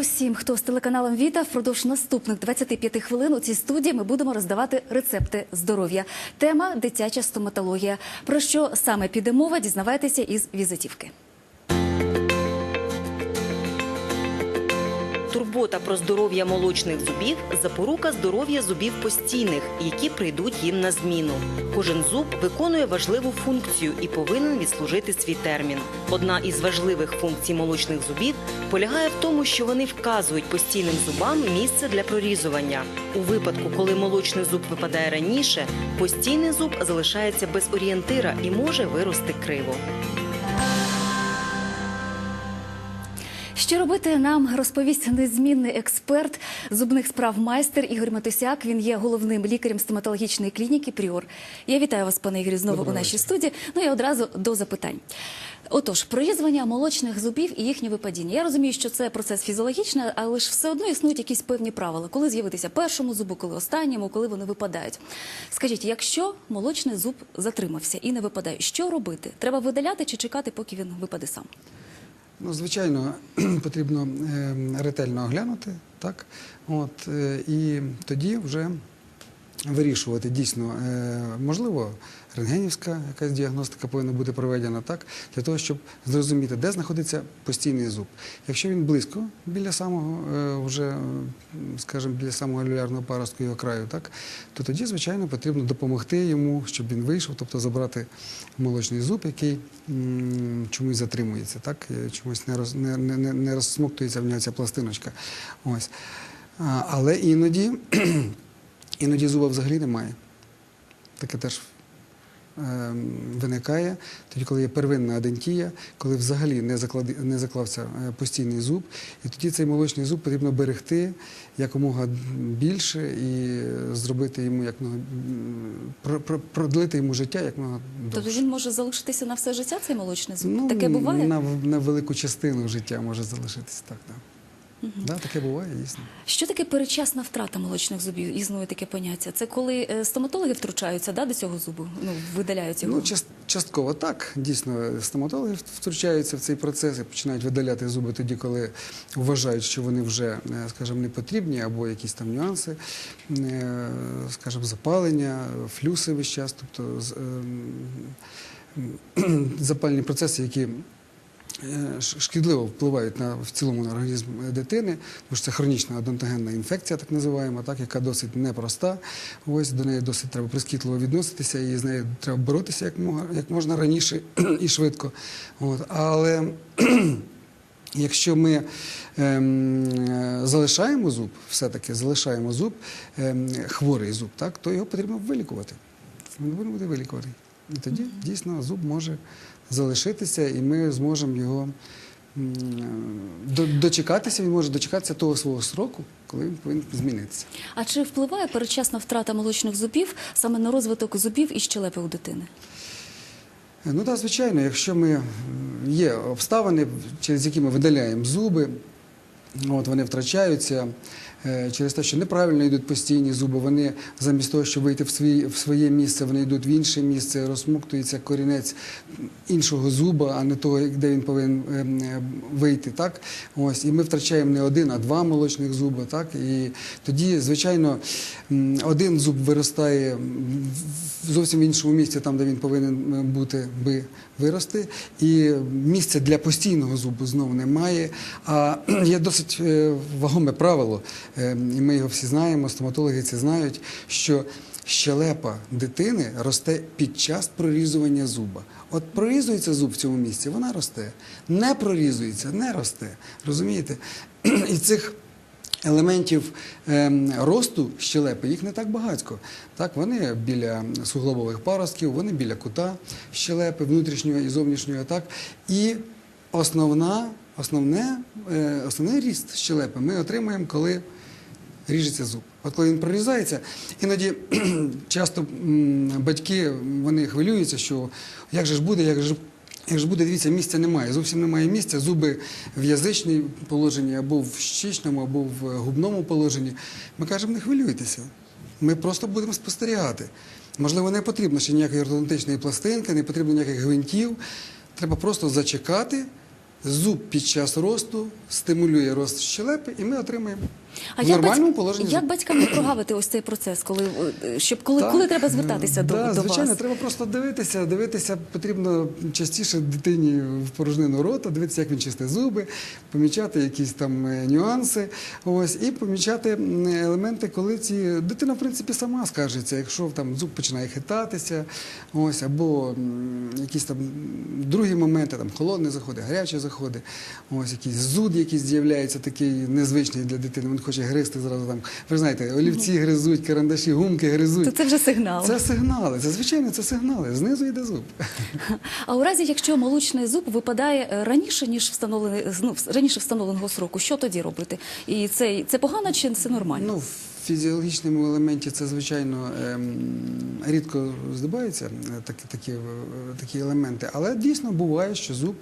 Усім, хто з телеканалом Віта. Впродовж наступних 25 хвилин у цій студії ми будемо роздавати рецепти здоров'я. Тема дитяча стоматологія. Про що саме піде мова, дізнавайтеся із візитівки. Турбота про здоров'я молочних зубів запорука здоров'я зубів постійних, які прийдуть їм на зміну. Кожен зуб виконує важливу функцію і повинен відслужити свій термін. Одна із важливих функцій молочних зубів полягає в тому, що вони вказують постійним зубам місце для прорізування. У випадку, коли молочний зуб випадає раніше, постійний зуб залишається без орієнтира і може вирости криво. Що робити нам розповість незмінний експерт зубних справ майстер Ігор Матусяк. Він є головним лікарем стоматологічної клініки Пріор. Я вітаю вас, пане Ігорі, знову Доброго у нашій студії. Ну і одразу до запитань. Отож, прорізування молочних зубів і їхнє випадіння. Я розумію, що це процес фізіологічний, але ж все одно існують якісь певні правила, коли з'явитися першому зубу, коли останньому, коли вони випадають. Скажіть, якщо молочний зуб затримався і не випадає, що робити? Треба видаляти чи чекати, поки він випаде сам? Ну, звичайно, потрібно е, ретельно оглянути, так? От, е, і тоді вже вирішувати дійсно, е, можливо, рентгенівська якась діагностика повинна бути проведена, так? Для того, щоб зрозуміти, де знаходиться постійний зуб. Якщо він близько біля самого, е, вже, скажімо, біля самого алюлярного паростку його краю, так? то тоді, звичайно, потрібно допомогти йому, щоб він вийшов, тобто забрати молочний зуб, який чомусь затримується, так? е, чомусь не, роз, не, не- не розсмоктується в нього ця пластиночка. Ось. Але іноді, іноді зуба взагалі немає. Таке теж е, виникає тоді, коли є первинна адентія, коли взагалі не, заклади, не заклався е, постійний зуб, і тоді цей молочний зуб потрібно берегти якомога більше і зробити йому якмога м, про- про- продлити йому життя якмога Тобто він може залишитися на все життя, цей молочний зуб? Таке буває? Ну, На, на велику частину життя може залишитися так. Да. Да, таке буває, дійсно. Що таке передчасна втрата молочних зубів? Існує таке поняття. Це коли е, стоматологи втручаються да, до цього зубу, ну видаляють його. Ну, част- частково так. Дійсно, стоматологи втручаються в цей процес і починають видаляти зуби тоді, коли вважають, що вони вже, е, скажімо, не потрібні, або якісь там нюанси, е, скажімо, запалення, флюси весь час, тобто з- ем, запальні процеси, які шкідливо впливають на в цілому на організм е, дитини, тому що це хронічна одонтогенна інфекція, так називаємо, так, яка досить непроста. Ось до неї досить треба прискіпливо відноситися, і з нею треба боротися як, мога- як можна раніше і швидко. От. Але Якщо ми ем, е, залишаємо зуб, все-таки залишаємо зуб, ем, хворий зуб, так, то його потрібно вилікувати. Він повинен бути вилікуваний. І тоді дійсно зуб може залишитися, і ми зможемо його дочекатися, він може дочекатися того свого сроку, коли він повинен змінитися. А чи впливає передчасна втрата молочних зубів саме на розвиток зубів і щелепи у дитини? Ну так, звичайно, якщо ми є обставини, через які ми видаляємо зуби, от вони втрачаються е, через те, що неправильно йдуть постійні зуби, вони замість того, щоб вийти в, свій, в своє місце, вони йдуть в інше місце, розсмоктується корінець іншого зуба, а не того, де він повинен ем, е, вийти. Так? Ось, і ми втрачаємо не один, а два молочних зуби. Так? І тоді, звичайно, один зуб виростає в зовсім в іншому місці, там, де він повинен е, бути, би вирости. І місця для постійного зубу знову немає. А є досить е, вагоме правило, е, і ми його всі знаємо, стоматологи це знають, що щелепа дитини росте під час прорізування зуба. От прорізується зуб в цьому місці, вона росте. Не прорізується, не росте. Розумієте? І цих елементів ем, росту щелепи їх не так багатько. Так, вони біля суглобових паростків, вони біля кута щелепи, внутрішнього і зовнішнього. Так? І основна, основне, е, основний ріст щелепи ми отримуємо, коли ріжеться зуб. От коли він прорізається, іноді часто батьки вони хвилюються, що як же ж буде, як же. Як ж буде, дивіться, місця немає, зовсім немає місця, зуби в язичній положенні, або в щічному, або в губному положенні. Ми кажемо, не хвилюйтеся. Ми просто будемо спостерігати. Можливо, не потрібно ще ніякої ортодонтичної пластинки, не потрібно ніяких гвинтів. Треба просто зачекати, зуб під час росту стимулює рост щелепи, і ми отримаємо А в як, нормальному положенні. як батькам не прогавити ось цей процес, коли е, щоб коли, Так. коли треба звертатися до, да, до звичайно, вас? треба просто дивитися. Дивитися потрібно частіше дитині в порожнину рота, дивитися, як він чистить зуби, помічати якісь там е, нюанси. Ось і помічати елементи, коли ці дитина, в принципі, сама скаржиться, якщо там зуб починає хитатися, ось або якісь там другі моменти, там холодні заходи, гарячі заходи, ось якийсь зуд, якийсь з'являється такий незвичний для дитини. Хоче гризти зразу там. Ви ж знаєте, олівці гризуть, карандаші, гумки гризуть. То це вже сигнал. Це сигнали, це звичайно, це сигнали. Знизу йде зуб. А у разі, якщо молочний зуб випадає е, раніше ніж встановлений ну, раніше встановленого сроку, що тоді робити? І це, це погано чи це нормально? Ну, в фізіологічному елементі це, звичайно, ем, рідко здобаються е, такі, такі, е, такі елементи, але дійсно буває, що зуб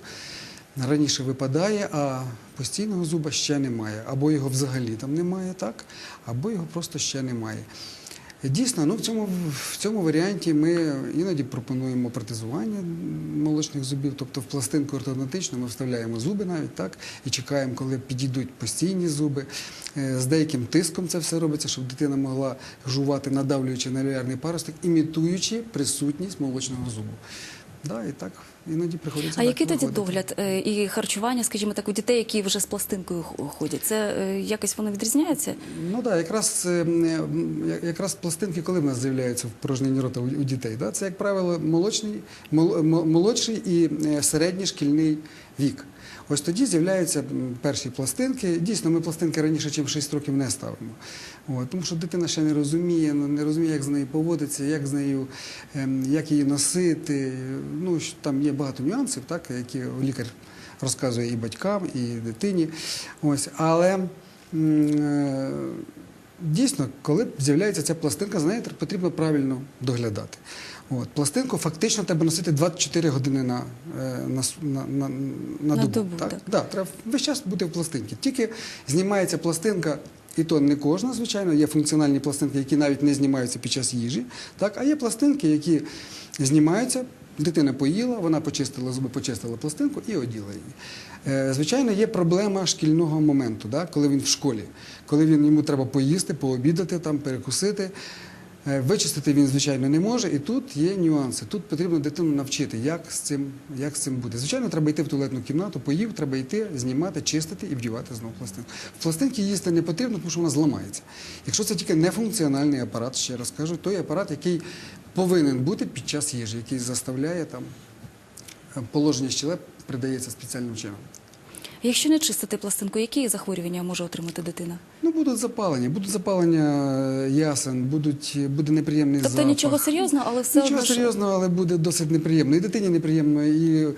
раніше випадає, а постійного зуба ще немає. Або його взагалі там немає, так, або його просто ще немає. Дійсно, ну в цьому в цьому варіанті ми іноді пропонуємо протезування молочних зубів, тобто в пластинку ортодонтичну ми вставляємо зуби навіть так і чекаємо, коли підійдуть постійні зуби. Е, З деяким тиском це все робиться, щоб дитина могла жувати, надавлюючи на алюярний паросток, імітуючи присутність молочного зубу. Да, і так іноді приходиться. А який тоді догляд е, і харчування, скажімо так, у дітей, які вже з пластинкою ходять? Це е, якось воно відрізняється? Ну так, якраз, е, якраз пластинки, коли в нас з'являються в порожненні рота у, дітей, да? це, як правило, молочний, молодший і середній шкільний вік. Ось тоді з'являються перші пластинки. Дійсно, ми пластинки раніше, ніж 6 років, не ставимо. Тому що дитина ще не розуміє, ну, не розуміє, як з нею поводитися, як з нею, ем, як її носити. Ну, там є багато нюансів, так, які лікар розказує і батькам, і дитині. Ось, але е, дійсно, коли з'являється ця пластинка, знаєте, потрібно правильно доглядати. От, пластинку фактично треба носити 24 години на, е, на, на, на, на, добу. добу, так? так. Да, треба весь час бути в пластинці. Тільки знімається пластинка, і то не кожна, звичайно, є функціональні пластинки, які навіть не знімаються під час їжі. Так? А є пластинки, які знімаються. Дитина поїла, вона почистила зуби, почистила пластинку і оділа її. Е, Звичайно, є проблема шкільного моменту, да? коли він в школі, коли він, йому треба поїсти, пообідати, там, перекусити. Е, Вичистити він, звичайно, не може, і тут є нюанси. Тут потрібно дитину навчити, як з цим, як з цим буде. Звичайно, треба йти в туалетну кімнату, поїв, треба йти, знімати, чистити і вдівати знову пластинку. Пластинки їсти не потрібно, тому що вона зламається. Якщо це тільки нефункціональний апарат, ще раз кажу, той апарат, який повинен бути під час їжі, який заставляє там е, положення щелеп придається спеціальним чином. Якщо не чистити пластинку, які захворювання може отримати дитина? Ну, будуть запалення, будуть запалення е, ясен, будуть, буде неприємний Тобто запах. нічого серйозного, але все Нічого одно серйозного, але буде досить неприємно. І дитині неприємно, і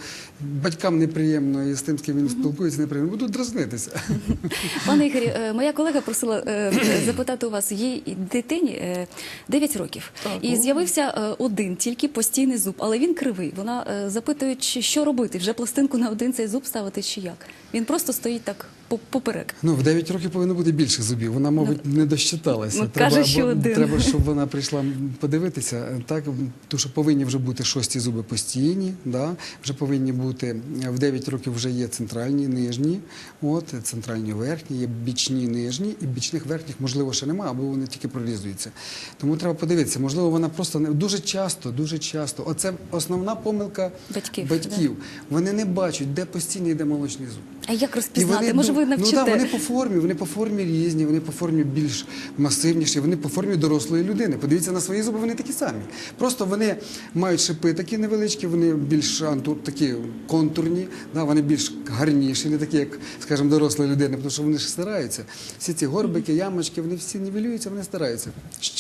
батькам неприємно, і з тим, з ким він спілкується, неприємно. Будуть дразнитися. Пане Ігорі, е, моя колега просила е, запитати у вас, їй дитині е, 9 років. Так, І ну. з'явився е, один тільки постійний зуб, але він кривий. Вона е, запитує, що робити, вже пластинку на один цей зуб ставити чи як. Він просто стоїть так поперек. Ну, в 9 років повинно бути більше зубів. Вона, мабуть, не досчиталася. ну, каже, що один. треба, щоб вона прийшла подивитися. Так, тому що повинні вже бути шості зуби постійні, да? вже повинні бути в 9 років вже є центральні, нижні, от, центральні верхні, є бічні нижні, і бічних верхніх, можливо, ще немає, або вони тільки прорізуються. Тому треба подивитися. Можливо, вона просто не дуже часто, дуже часто. Оце основна помилка Батьків, батьків. Вони не бачать, де постійний, де молочний зуб. А як розпізнати? Може, ви ну, навчите? да, вони по формі, вони по формі різні, вони по формі більш масивніші, вони по формі дорослої людини. Подивіться на свої зуби, вони такі самі. Просто вони мають шипи такі невеличкі, вони більш такі контурні, да, вони більш гарніші, не такі, як, скажімо, доросла людина, тому що вони ж стараються. Всі ці горбики, ямочки, вони всі нівелюються, вони стараються.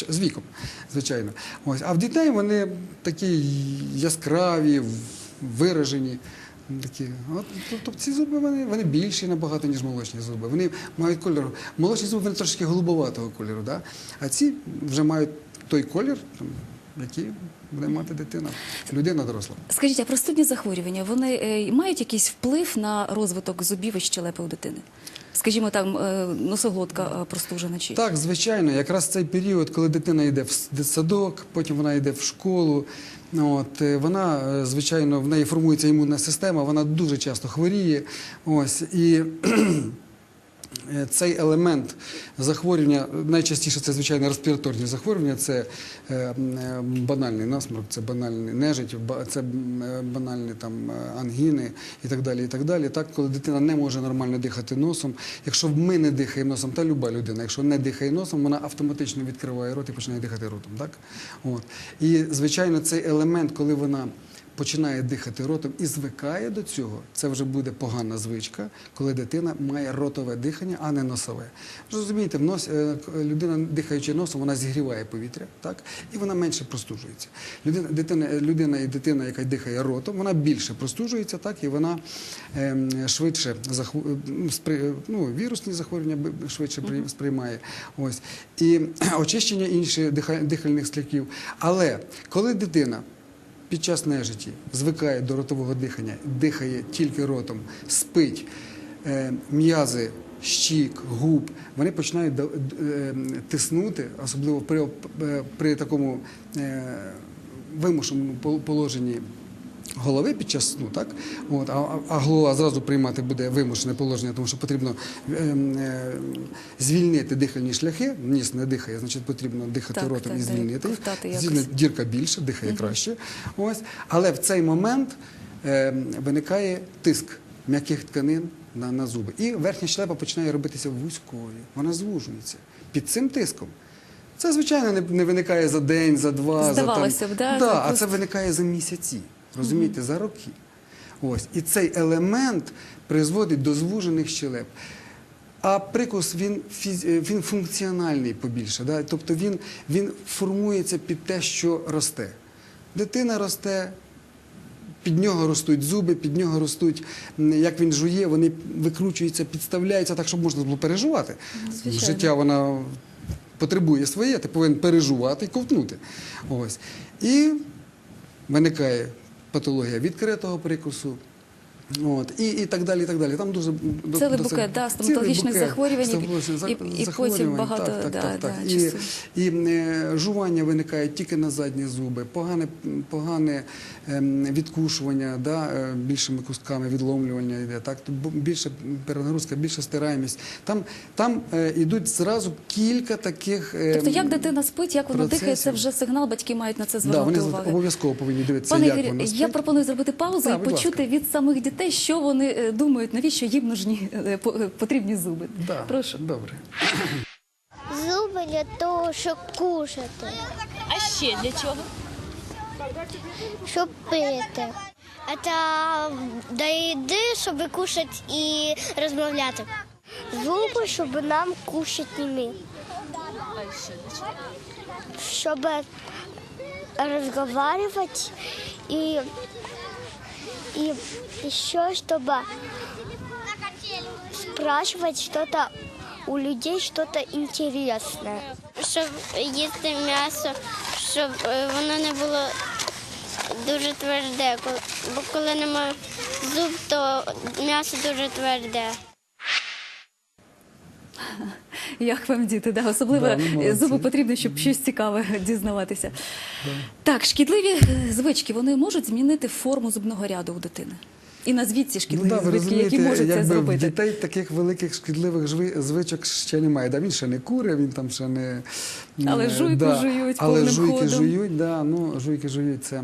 З віком, звичайно. Ось. А в дітей вони такі яскраві, виражені. Такі, тобто ці зуби вони, вони більші набагато, ніж молочні зуби. Вони мають кольор. Молочні зуби вони трошки голубоватого кольору, да? а ці вже мають той колір, там, який буде мати дитина, людина доросла. Скажіть, а простудні захворювання вони е, мають якийсь вплив на розвиток зубів і щелепи у дитини? Скажімо, там е, носоглотка е, простужена чи Так, звичайно, якраз цей період, коли дитина йде в садок, потім вона йде в школу. От, е, вона, звичайно, в неї формується імунна система, вона дуже часто хворіє. Ось, і цей елемент захворювання, найчастіше це, звичайно, респіраторні захворювання, це е, е, банальний насморк, це банальний нежить, це е, банальні там, е, ангіни і так далі. І так далі. Так, коли дитина не може нормально дихати носом, якщо ми не дихаємо носом, та люба людина, якщо не дихає носом, вона автоматично відкриває рот і починає дихати ротом. Так? І, звичайно, цей елемент, коли вона починає дихати ротом і звикає до цього, це вже буде погана звичка, коли дитина має ротове дихання, а не носове. Розумієте, в нос, е, людина, дихаючи носом, вона зігріває повітря, так? і вона менше простужується. Людина, дитина, е, людина і дитина, яка дихає ротом, вона більше простужується, так? і вона ем, швидше заху... ну, ну, вірусні захворювання швидше при- сприймає. Ось. І очищення інших диха- дихальних шляхів. Але коли дитина під час нежиті звикає до ротового дихання, дихає тільки ротом, спить, е, м'язи, щік, губ, вони починають е, тиснути, особливо при, е, при такому вимушеному пол- положенні. Голови під час сну, так? От, а, а- голова зразу приймати буде вимушене положення, тому що потрібно ем, е, звільнити дихальні шляхи. Ніс не дихає, значить потрібно дихати Так, ротом так, і звільнити. Звільнити дірка більше, дихає краще. Ось. Але в цей момент е, виникає тиск м'яких тканин на, на зуби. І верхня щелепа починає робитися вузькою, вона звужується під цим тиском. Це, звичайно, не, не виникає за день, за два, Здавалося за б, да, да, а просто- це виникає за місяці, розумієте, за роки. Ось. І цей елемент призводить до звужених щелеп. А прикус він, е, він функціональний побільше. Да? Тобто він, він формується під те, що росте. Дитина росте, під нього ростуть зуби, під нього ростуть, як він жує, вони викручуються, підставляються так, щоб можна було пережувати. Звичайно. Життя вона потребує своє, ти повинен пережувати і ковтнути. Ось. І виникає патологія відкритого прикусу. От, і, і так далі, і так далі. Там дуже Цілий букет, да, стоматологічних букет захворювань і- і- і потім багато, так, так, да, так, так. да, І, часу. і е, жування виникає тільки на задні зуби, погане, погане ем, відкушування, да, е, більшими кусками, відломлювання йде. Так, більше перенагрузка, більше стираємість. Там, там е, йдуть зразу кілька таких. е, Тобто, як дитина спить, як вона дихає, це вже сигнал, батьки мають на це да, вони увагу. обов'язково повинні дивитися, Пане як Ігорі, вона я пропоную зробити паузу Да, і почути від самих дітей, що вони е, думають, навіщо їм нужні е, е, потрібні зуби. Да, Прошу. Добре. Зуби для того, щоб кушати, А ще для чого? щоб пити. Це до їди, щоб кушати і розмовляти. Зуби, щоб нам кушати ними. А ще для чого? Щоб розмовляти і, і еще, чтобы спрашивать что-то у людей, что-то интересное. щоб їсти м'ясо, щоб воно не було дуже тверде. Бо коли немає зуб, то м'ясо дуже тверде. Як вам діти? Да, особливо Да, зуби потрібно, щоб щось цікаве дізнаватися. Так, шкідливі е, звички вони можуть змінити форму зубного ряду у дитини. І назвіть ці шкідливі Ну, да, звички, які можуть це якби зробити. дітей таких великих шкідливих звичок ще немає. Да, він ще не куре, він там ще не. Але жуйку да, жують Але повним жуйки ходом. жують, да, ну, жуйки жують це.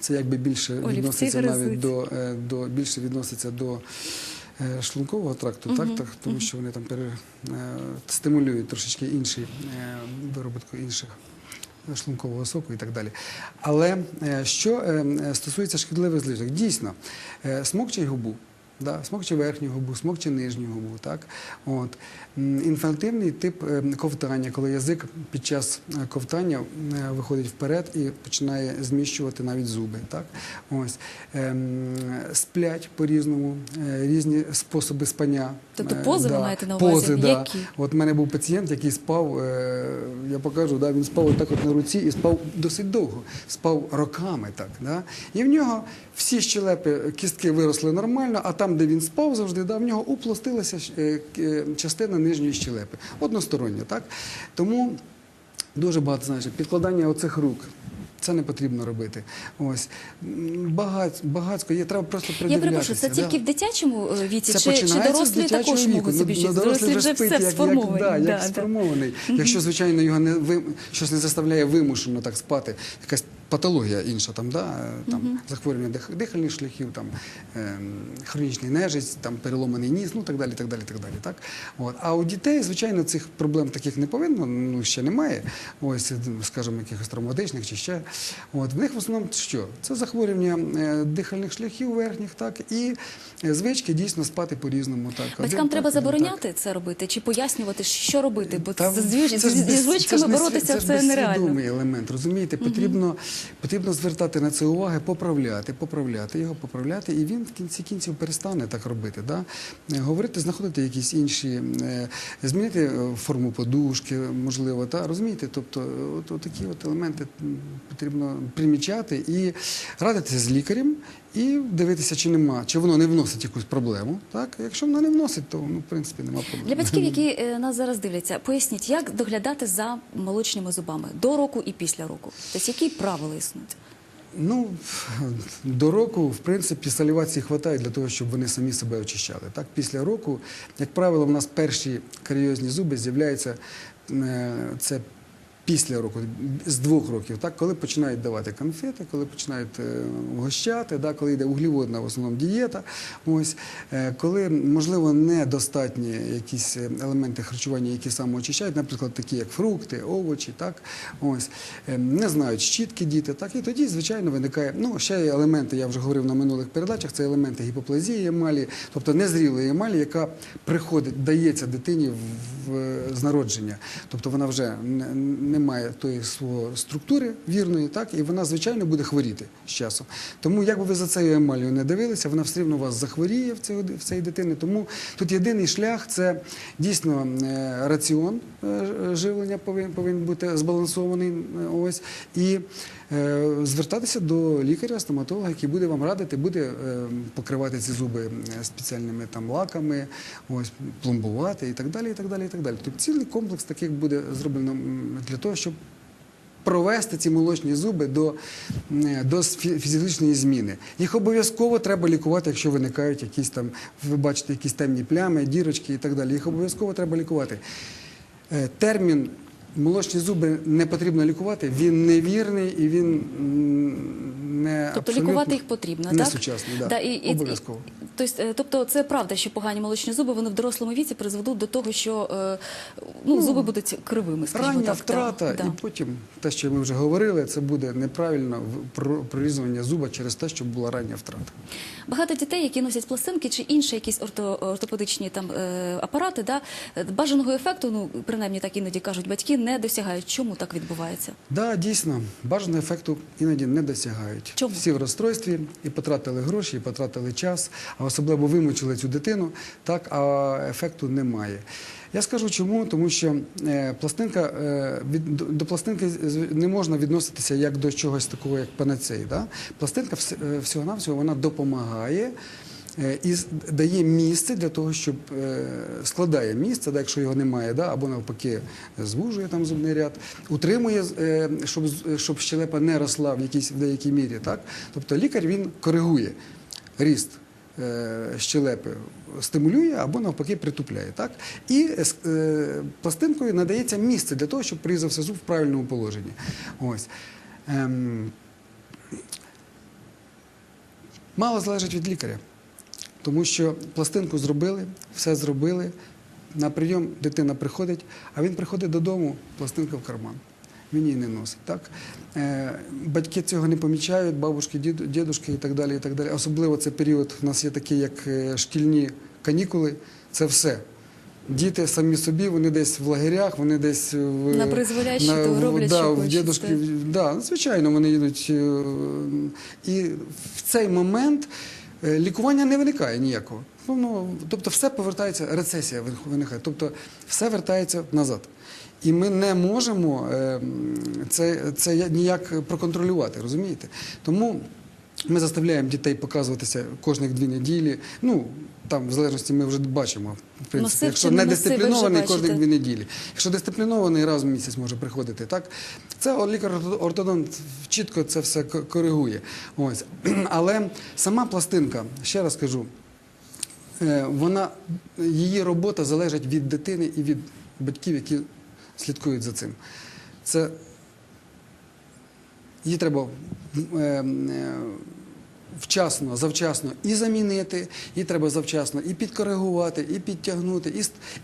Це якби більше Олівці відноситься гризуть. навіть до, е, до більше відноситься до шлункового тракту, так, так, тому що вони там пере, е, стимулюють трошечки інші е, виробітку інших е, шлункового соку і так далі. Але е, що е, е, стосується шкідливих звичок, дійсно, е, смокчий губу. Да, смокче верхню губу, смокче нижню губу. Так? От. М, Інфантильний тип е, ковтання, коли язик під час е, ковтання е, виходить вперед і починає зміщувати навіть зуби. Так? Ось. Ем, Сплять по-різному, різні способи спання. Тобто пози ви маєте на увазі? Пози, да. Які? От в мене був пацієнт, який спав, я покажу, да, він спав отак от на руці і спав досить довго, спав роками так. Да? І в нього всі щелепи, кістки виросли нормально, а там там, де він спав завжди, да, в нього уплостилася е, е, частина нижньої щелепи. Одностороння, так? Тому дуже багато знаєш, підкладання оцих рук. Це не потрібно робити. Ось є, треба просто Я перепрошую, це да. тільки в дитячому е, віці, Це чи, чи починається з дорослі дитячого також віку. можуть собі Ну, щось? Дорослі вже спить, все як, сформовані. Як, да, да, як да. сформований. Якщо, звичайно, його не щось не заставляє вимушено так спати, якась патологія інша, там, да, е, там, захворювання дих, дихальних шляхів, там, е, хронічний нежисть, там, переломаний ніс, ну так далі, так далі, так далі. Так? От. А у дітей, звичайно, цих проблем таких не повинно, ну, ще немає, ось, е, скажімо, якихось травматичних чи ще. От. В них в основному що? Це захворювання е, дихальних шляхів верхніх, так, і е, звички дійсно спати по-різному. Так. Батькам так, треба так. забороняти це робити чи пояснювати, що робити, бо Та з, з, це ж зі без- звичками це ж боротися ж це нереально. безсвідомий елемент. Розумієте, потрібно, потрібно звертати на це уваги, поправляти, поправляти його, поправляти, і він в кінці кінців перестане так робити. Да? Е, Говорити, знаходити якісь інші, е, змінити е, форму подушки, можливо, та розумієте? Тобто, от, от такі от елементи потрібно примічати і радитися з лікарем. І дивитися, чи нема, чи воно не вносить якусь проблему. Так, якщо воно не вносить, то ну, в принципі нема проблем. Для батьків, які е, нас зараз дивляться, поясніть, як доглядати за молочними зубами до року і після року? Тобто, які правила існують? Ну, до року, в принципі, салівації вистачає для того, щоб вони самі себе очищали. Так, після року, як правило, в нас перші каріозні зуби з'являються е, це після року, з двох років, так, коли починають давати конфети, коли починають е, вгощати, да, коли йде углеводна в основному дієта. Ось, е, коли, можливо, недостатні якісь е, елементи харчування, які самоочищають, наприклад, такі як фрукти, овочі, так, ось, не знають щітки діти, так, і тоді, звичайно, виникає, ну, ще є елементи, я вже говорив на минулих передачах, це елементи гіпоплазії емалі, тобто незрілої емалі, яка приходить, дається дитині в, з народження. Тобто вона вже не, має тої свого структури вірної, і вона, звичайно, буде хворіти з часом. Тому, як би ви за цією емалію не дивилися, вона все рівно у вас захворіє в цієї дитини. Тому тут єдиний шлях це дійсно е, раціон е, живлення повинен, повинен бути збалансований. е, Ось, і е, звертатися до лікаря, стоматолога, який буде вам радити, буде е, покривати ці зуби е, спеціальними лаками, пломбувати і так далі. Тобто цілий комплекс таких буде зроблено для того, щоб провести ці молочні зуби до, е, до фізіологічної зміни. Їх обов'язково треба лікувати, якщо виникають якісь там, ви бачите, якісь темні плями, дірочки і так далі. Їх обов'язково треба лікувати. Е, Термін молочні зуби не потрібно лікувати, він невірний і він не Тобто лікувати їх потрібно, не так? сучасний, да. Да, і, і, обов'язково. і- тобто, тобто це правда, що погані молочні зуби вони в дорослому віці призведуть до того, що е, ну, зуби будуть кривими, скажімо Рання так. втрата, да, і потім те, що ми вже говорили, це буде неправильно прорізування зуба через те, що була рання втрата. Багато дітей, які носять пластинки чи інші якісь орто, ортопедичні там е, апарати, да, бажаного ефекту, ну принаймні так іноді кажуть батьки, не досягають. Чому так відбувається? Да, дійсно, бажаного ефекту іноді не досягають. Чому? Всі в розстройстві і потратили гроші, і потратили час, а особливо вимучили цю дитину, так, а ефекту немає. Я скажу чому, тому що е, пластинка е, від до, пластинки не можна відноситися як до чогось такого, як панацеї. Да? Пластинка е, всього-навсього вона допомагає. Е, І дає місце для того, щоб е, складає місце, якщо його немає, або навпаки звужує там зубний ряд, утримує, е, щоб, щелепа не росла в деякій мірі. Тобто лікар він коригує ріст щелепи, стимулює або навпаки притупляє. І пластинкою надається місце для того, щоб прирізався зуб в правильному положенні. Ем, Мало залежить від лікаря, тому що пластинку зробили, все зробили. На прийом дитина приходить, а він приходить додому, пластинка в карман. Він її не носить. Так? Е, батьки цього не помічають, бабушки, дідушки і так далі. І так далі. Особливо це період, в нас є такий, як е, шкільні канікули, це все. Діти самі собі, вони десь в лагерях, вони десь в, На призволяще, на- то роблять, да, що в дідушки. Да, звичайно, вони йдуть. е, І в цей момент е, лікування не виникає ніякого. Ну, ну, тобто все повертається, рецесія виникає, тобто все вертається назад. І ми не можемо е, це, це ніяк проконтролювати, розумієте? Тому Ми заставляємо дітей показуватися кожних дві неділі. Ну там в залежності ми вже бачимо. В принципі, Носив якщо не носив, дисциплінований, кожних дві неділі. Якщо дисциплінований, раз в місяць може приходити. Так це лікар-ортодонт чітко це все коригує. Ось але сама пластинка, ще раз кажу, е, вона її робота залежить від дитини і від батьків, які слідкують за цим. Це її треба е, е, вчасно, завчасно і замінити, її треба завчасно і підкоригувати, і підтягнути, і,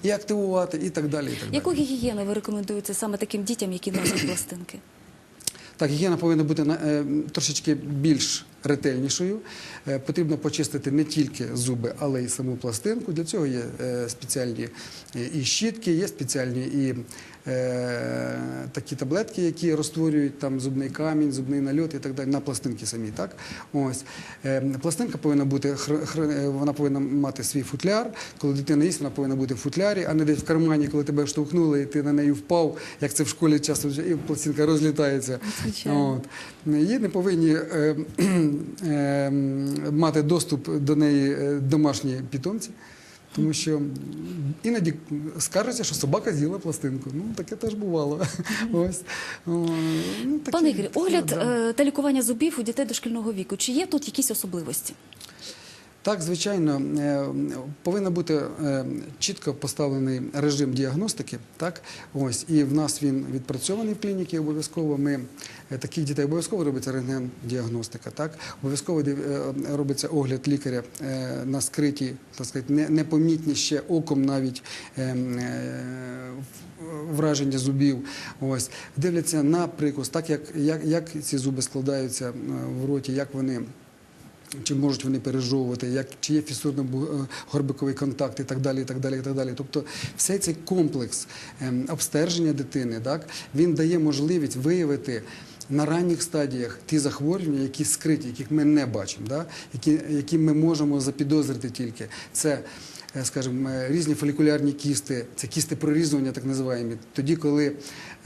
і активувати, і так далі. І так далі. Яку гігієну ви рекомендуєте саме таким дітям, які носять пластинки? Так, гігієна повинна бути е, трошечки більш ретельнішою. Е, Потрібно почистити не тільки зуби, але й саму пластинку. Для цього є е, спеціальні е, і щітки, є спеціальні і такі таблетки, які розтворюють там зубний камінь, зубний нальот і так далі на пластинки самі. Так? Ось. Е, Пластинка повинна бути е, вона повинна мати свій футляр. Коли дитина їсть, вона повинна бути в футлярі, а не десь в кармані, коли тебе штовхнули, і ти на неї впав, як це в школі часто вже і пластинка розлітається. От. Її не повинні е, е, мати доступ до неї е, домашні питомці. Тому що іноді скажеться, що собака з'їла пластинку. Ну, таке теж бувало. Ось. Ну, такі- Пане Ігорі, огляд да. е, та лікування зубів у дітей дошкільного віку. Чи є тут якісь особливості? Так, звичайно, е, повинен бути е, чітко поставлений режим діагностики. Так, ось і в нас він відпрацьований в клініці. Обов'язково ми е, таких дітей обов'язково робиться рентген-діагностика. Так, обов'язково робиться огляд лікаря на скриті, так сказати, непомітні ще оком навіть. Враження зубів, ось дивляться на прикус, так як, як, ці зуби складаються в роті, як вони чи можуть вони пережовувати, як, чи є фісурно-горбиковий контакт і так далі. і так далі, і так далі. Тобто все цей комплекс ем, обстеження дитини, так, він дає можливість виявити на ранніх стадіях ті захворювання, які скриті, яких ми не бачимо, да? які, які ми можемо запідозрити тільки. Це е, е, різні фолікулярні кісти, це кісти прорізування, так називаємо. Тоді, коли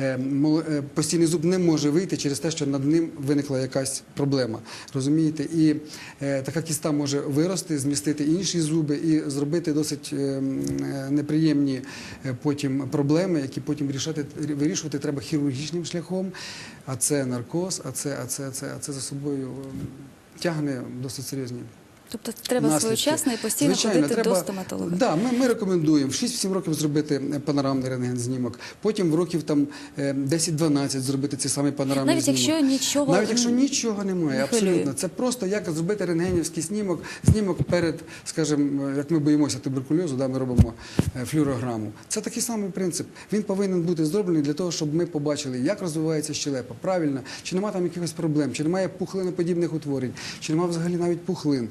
е, е, постійний зуб не може вийти через те, що над ним виникла якась проблема. Розумієте? І така кіста може вирости, змістити інші зуби і зробити досить неприємні потім проблеми, які потім вирішати, вирішувати треба хірургічним шляхом. А це наркоз, а це, а це, це, а це за собою тягне досить серйозні. Тобто треба наслідки. своєчасно і постійно Звичайно, ходити треба, до стоматолога. Да, ми, ми рекомендуємо в 6-7 років зробити е, панорамний рентген-знімок, потім в років там е, 10-12 зробити цей самий панорамний Навіть знімок. якщо нічого Навіть якщо нічого немає, не хвилює. абсолютно. Це просто як зробити рентгенівський знімок, знімок перед, скажімо, як ми боїмося туберкульозу, да, ми робимо е, флюорограму. Це такий самий принцип. Він повинен бути зроблений для того, щоб ми побачили, як розвивається щелепа, правильно, чи немає там якихось проблем, чи немає пухлиноподібних утворень, чи немає взагалі навіть пухлин.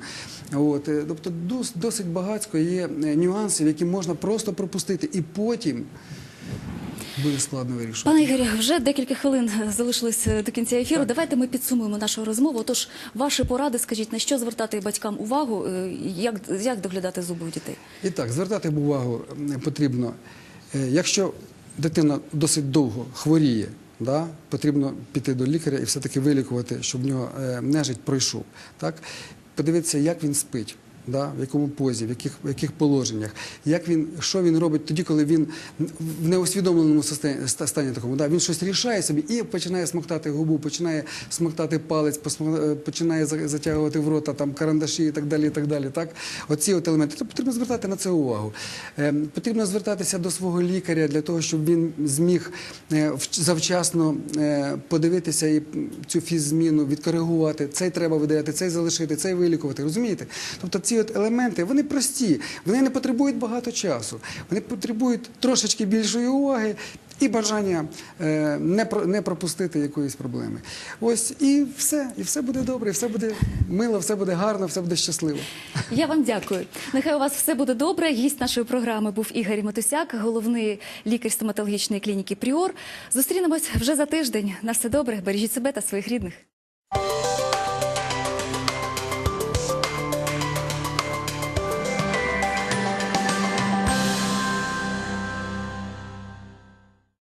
От, е, тобто досить багатько є е, нюансів, які можна просто пропустити, і потім буде складно вирішувати. Пане Ігорі, вже декілька хвилин залишилось до кінця ефіру. Давайте ми підсумуємо нашу розмову. Отож, ваші поради, скажіть, на що звертати батькам увагу, е, як, як доглядати зуби у дітей? І так, звертати увагу потрібно, е, якщо дитина досить довго хворіє, да, потрібно піти до лікаря і все-таки вилікувати, щоб в нього е, нежить пройшов. Так? Подивитися, як він спить. Да, в якому позі, в яких, в яких положеннях, як він, що він робить тоді, коли він в неусвідомленому состоянні, стані такому. Да, він щось рішає собі і починає смоктати губу, починає смоктати палець, е, починає затягувати в рота там карандаші і так далі. І так далі так? Оці от елементи. То потрібно звертати на це увагу. Е, потрібно звертатися до свого лікаря для того, щоб він зміг е, завчасно е, подивитися і цю фіззміну, відкоригувати. Цей треба видаляти, цей залишити, цей вилікувати. Розумієте? Тобто ці от елементи вони прості, вони не потребують багато часу. Вони потребують трошечки більшої уваги і бажання е, не, не пропустити якоїсь проблеми. Ось і все, і все буде добре, і все буде мило, все буде гарно, все буде щасливо. Я вам дякую. Нехай у вас все буде добре. Гість нашої програми був Ігор Матусяк, головний лікар стоматологічної клініки Пріор. Зустрінемось вже за тиждень. На все добре. Бережіть себе та своїх рідних.